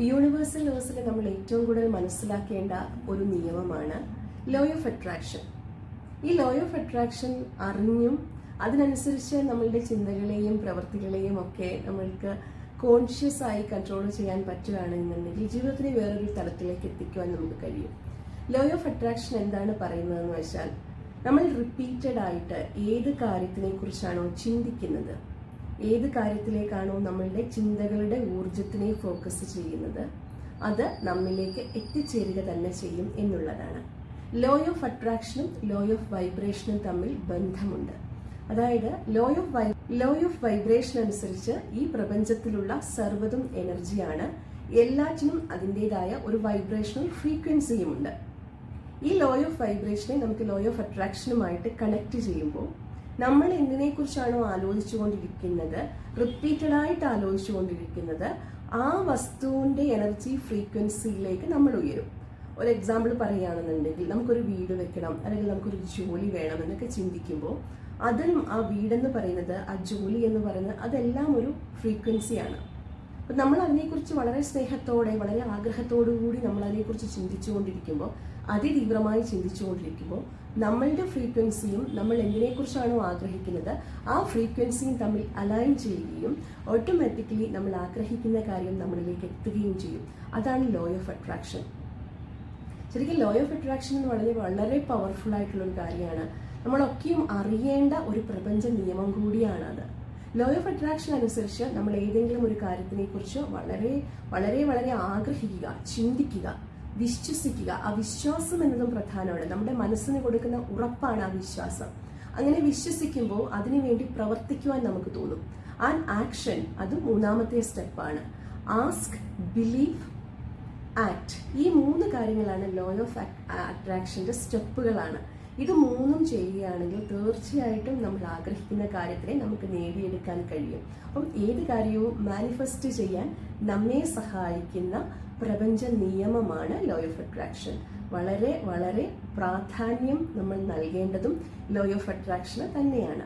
Universal ലോസിൽ നമ്മൾ ഏറ്റവും കൂടുതൽ മനസ്സിലാക്കേണ്ട ഒരു നിയമമാണ് ലോ ഓഫ് അട്രാക്ഷൻ ഈ ലോ ഓഫ് അട്രാക്ഷൻ അറിഞ്ഞും അതിനനുസരിച്ച് നമ്മളുടെ ചിന്തകളെയും പ്രവൃത്തികളെയും ഒക്കെ നമ്മൾക്ക് കോൺഷ്യസ് ആയി കൺട്രോൾ ചെയ്യാൻ പറ്റുകയാണെന്നുണ്ടെങ്കിൽ ജീവിതത്തിനെ വേറൊരു തലത്തിലേക്ക് എത്തിക്കുവാൻ നമുക്ക് കഴിയും. ലോ ഓഫ് അട്രാക്ഷൻ എന്താണ് പറയുന്നതെന്ന് വെച്ചാൽ നമ്മൾ റിപ്പീറ്റഡ് ആയിട്ട് ഏത് കാര്യത്തിനെ കുറിച്ചാണോ ചിന്തിക്കുന്നത്? ഏത് കാര്യത്തിലേക്കാണോ നമ്മളുടെ ചിന്തകളുടെ ഊർജത്തിനെ ഫോക്കസ് ചെയ്യുന്നത് അത് നമ്മിലേക്ക് എത്തിച്ചേരുക തന്നെ ചെയ്യും എന്നുള്ളതാണ്. ലോ ഓഫ് അട്രാക്ഷനും ലോ ഓഫ് വൈബ്രേഷനും തമ്മിൽ ബന്ധമുണ്ട്. അതായത് ലോ ഓഫ് വൈ ലോ ഓഫ് വൈബ്രേഷൻ അനുസരിച്ച് ഈ പ്രപഞ്ചത്തിലുള്ള സർവതും എനർജിയാണ് എല്ലാറ്റിനും അതിന്റെതായ ഒരു വൈബ്രേഷണൽ ഫ്രീക്വൻസിയുമുണ്ട് ഈ ലോ ഓഫ് വൈബ്രേഷനെ നമുക്ക് ലോ ഓഫ് അട്രാക്ഷനുമായിട്ട് കണക്ട് ചെയ്യുമ്പോൾ നമ്മൾ എന്തിനെക്കുറിച്ചാണോ ആലോചിച്ചുകൊണ്ടിരിക്കുന്നത്? റിപ്പീറ്റഡ് ആയിട്ട് ആലോചിച്ചുകൊണ്ടിരിക്കുന്നത് ആ വസ്തുവിന്റെ എനർജി ഫ്രീക്വൻസിയിലേക്ക് നമ്മൾ ഉയരും. ഒരു എക്സാമ്പിൾ പറയുകയാണെന്നുണ്ടെങ്കിൽ നമുക്കൊരു വീട് വെക്കണം അല്ലെങ്കിൽ നമുക്കൊരു ജോലി വേണം എന്നൊക്കെ ചിന്തിക്കുമ്പോൾ അതിനും ആ വീടെന്ന് പറയുന്നത് ആ ജോലി എന്ന് പറയുന്നത് അതെല്ലാം ഒരു ഫ്രീക്വൻസിയാണ് അപ്പം നമ്മൾ അതിനെക്കുറിച്ച് വളരെ സ്നേഹത്തോടെ വളരെ ആഗ്രഹത്തോടു കൂടി നമ്മൾ അതിനെക്കുറിച്ച് ചിന്തിച്ചുകൊണ്ടിരിക്കുമ്പോൾ അതിതീവ്രമായി ചിന്തിച്ചുകൊണ്ടിരിക്കുമ്പോൾ നമ്മളുടെ ഫ്രീക്വൻസിയും നമ്മൾ എന്തിനെക്കുറിച്ചാണോ ആഗ്രഹിക്കുന്നത് ആ ഫ്രീക്വൻസിയും തമ്മിൽ അലൈൻ ചെയ്യുകയും ഓട്ടോമാറ്റിക്കലി നമ്മൾ ആഗ്രഹിക്കുന്ന കാര്യം നമ്മളിലേക്ക് എത്തുകയും ചെയ്യും. അതാണ് ലോ ഓഫ് അട്രാക്ഷൻ ശരിക്കും ലോ ഓഫ് അട്രാക്ഷൻ എന്ന് വളരെ വളരെ പവർഫുൾ ആയിട്ടുള്ള ഒരു കാര്യമാണ്. നമ്മളൊക്കെയും അറിയേണ്ട ഒരു പ്രപഞ്ച നിയമം കൂടിയാണത്. ലോ ഓഫ് അട്രാക്ഷൻ അനുസരിച്ച് നമ്മൾ ഏതെങ്കിലും ഒരു കാര്യത്തിനെ കുറിച്ച് വളരെ വളരെ വളരെ ആഗ്രഹിക്കുക ചിന്തിക്കുക വിശ്വസിക്കുക. ആ വിശ്വാസം എന്നതും പ്രധാനമാണ്. നമ്മുടെ മനസ്സിന് കൊടുക്കുന്ന ഉറപ്പാണ് ആ വിശ്വാസം. അങ്ങനെ വിശ്വസിക്കുമ്പോൾ അതിനുവേണ്ടി പ്രവർത്തിക്കുവാൻ നമുക്ക് തോന്നും. ആൻ ആക്ഷൻ അത് മൂന്നാമത്തെ സ്റ്റെപ്പാണ് ആസ്ക് ബിലീവ് ആക്ട് ഈ മൂന്ന് കാര്യങ്ങളാണ് ലോ ഓഫ് അട്രാക്ഷന്റെ സ്റ്റെപ്പുകളാണ് ഇത് മൂന്നും ചെയ്യുകയാണെങ്കിൽ തീർച്ചയായിട്ടും നമ്മൾ ആഗ്രഹിക്കുന്ന കാര്യത്തിനെ നമുക്ക് നേടിയെടുക്കാൻ കഴിയും. അപ്പം ഏത് കാര്യവും മാനിഫെസ്റ്റ് ചെയ്യാൻ നമ്മെ സഹായിക്കുന്ന പ്രപഞ്ച നിയമമാണ് ലോ ഓഫ് അട്രാക്ഷൻ വളരെ വളരെ പ്രാധാന്യം നമ്മൾ നൽകേണ്ടതും ലോ ഓഫ് അട്രാക്ഷന് തന്നെയാണ്.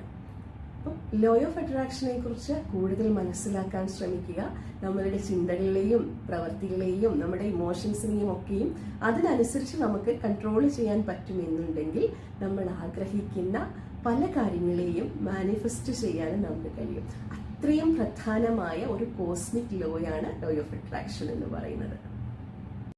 അപ്പം ലോ ഓഫ് അട്രാക്ഷനെ കുറിച്ച് കൂടുതൽ മനസ്സിലാക്കാൻ ശ്രമിക്കുക. നമ്മളുടെ ചിന്തകളിലെയും പ്രവൃത്തികളെയും നമ്മുടെ ഇമോഷൻസിനെയും ഒക്കെയും അതിനനുസരിച്ച് നമുക്ക് കൺട്രോൾ ചെയ്യാൻ പറ്റുമെന്നുണ്ടെങ്കിൽ നമ്മൾ ആഗ്രഹിക്കുന്ന പല കാര്യങ്ങളെയും മാനിഫെസ്റ്റ് ചെയ്യാനും നമുക്ക് കഴിയും. അത്രയും പ്രധാനമായ ഒരു കോസ്മിക് ലോയാണ് ലോ ഓഫ് അട്രാക്ഷൻ എന്ന് പറയുന്നത്.